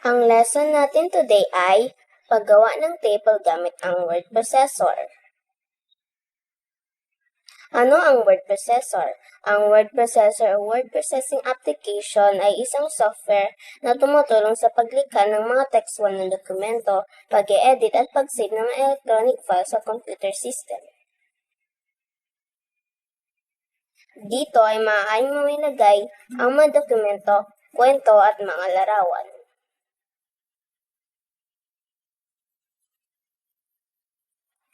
Ang lesson natin today ay paggawa ng table gamit ang word processor. Ano ang word processor? Ang word processor o word processing application ay isang software na tumutulong sa paglikha ng mga textual na dokumento, pag-edit at pag-save ng mga electronic files sa computer system. Dito ay maaaring mo ilagay ang mga dokumento, kwento at mga larawan.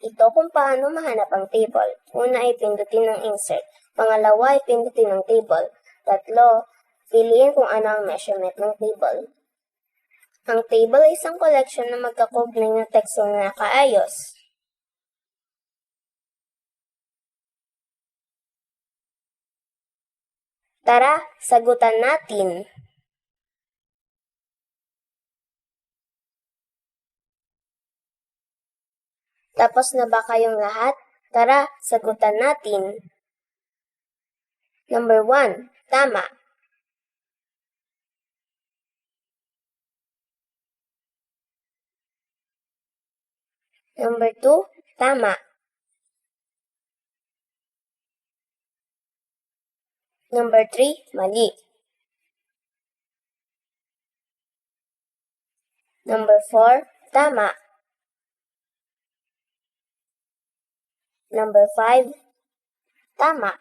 Ito kung paano mahanap ang table. Una ay pindutin ng insert. Pangalawa ay pindutin ng table. Tatlo, piliin kung ano ang measurement ng table. Ang table ay isang collection na magkakognay na teksto na nakaayos. Tara, sagutan natin. Tapos na ba kayong lahat? Tara, sagutan natin. Number one, tama. Number two, tama. Number three, mali. Number four, tama. Number five, tama.